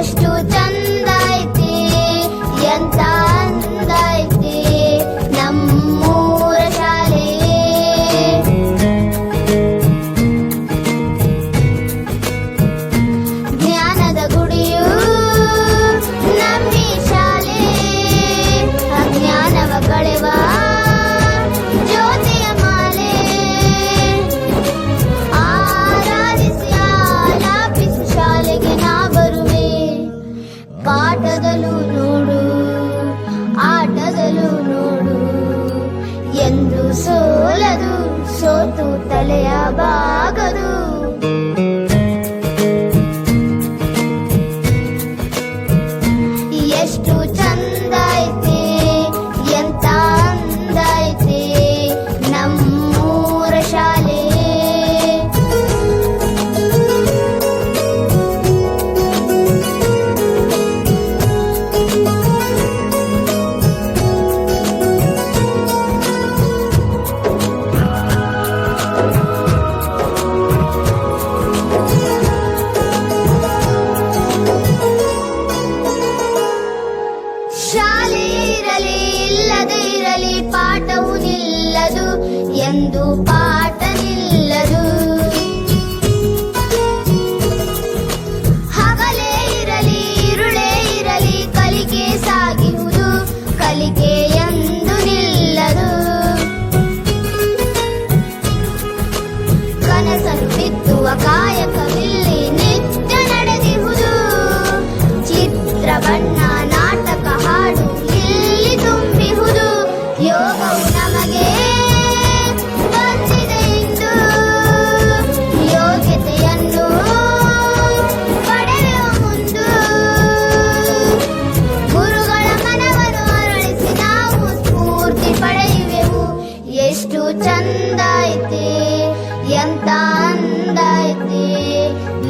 estudo. ಬಂತು ತಲೆಯ ಬಾಗದು. பாட்ட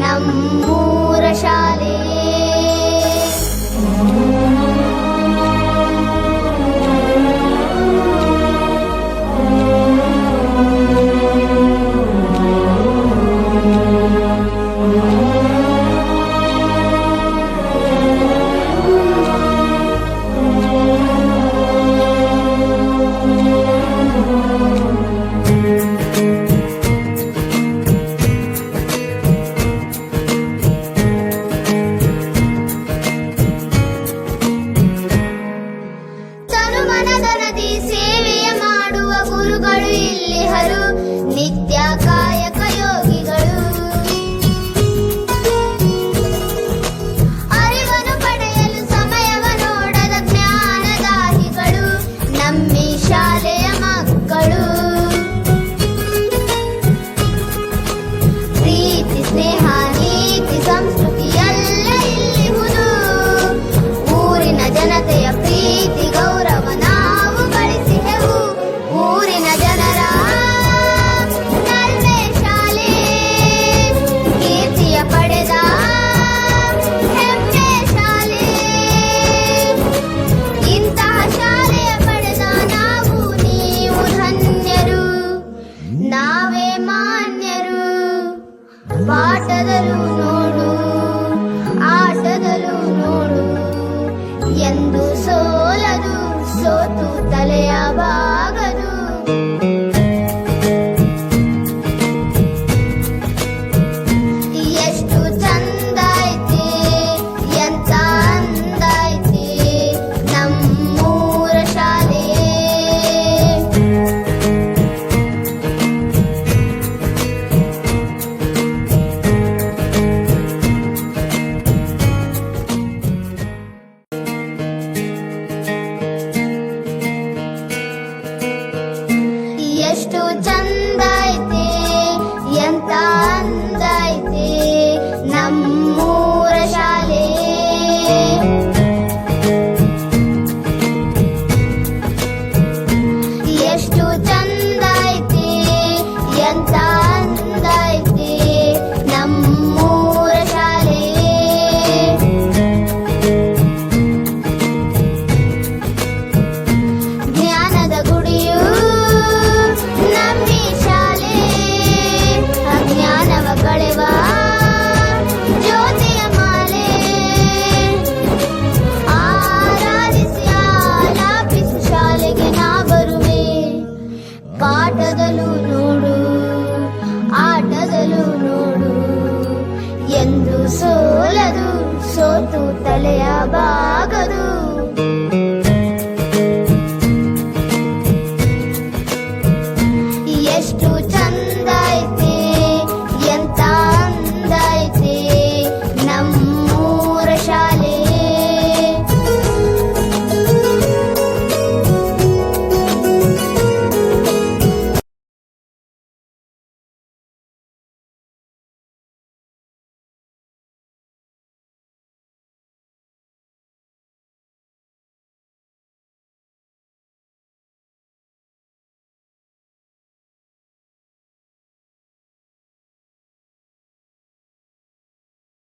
năm mua ಎಂದು ಸೋಲದು ಸೋತು ತಲೆಯಬಾಗದು ಚಂದ ಸೋಲದು ಸೋತು ತಲೆಯ ಭಾಗ